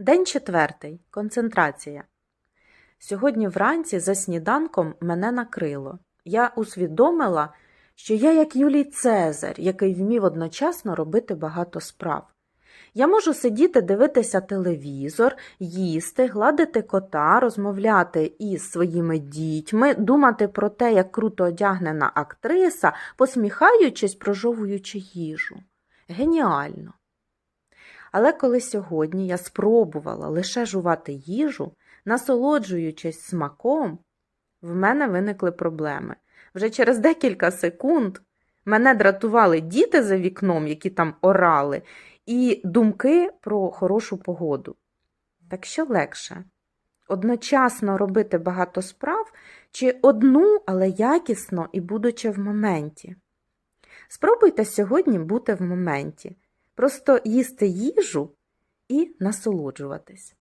День четвертий. Концентрація. Сьогодні вранці за сніданком мене накрило. Я усвідомила, що я як Юлій Цезар, який вмів одночасно робити багато справ. Я можу сидіти, дивитися телевізор, їсти, гладити кота, розмовляти із своїми дітьми, думати про те, як круто одягнена актриса, посміхаючись, прожовуючи їжу. Геніально! Але коли сьогодні я спробувала лише жувати їжу, насолоджуючись смаком, в мене виникли проблеми. Вже через декілька секунд мене дратували діти за вікном, які там орали, і думки про хорошу погоду. Так що легше? Одночасно робити багато справ чи одну, але якісно і будучи в моменті. Спробуйте сьогодні бути в моменті, просто їсти їжу і насолоджуватись.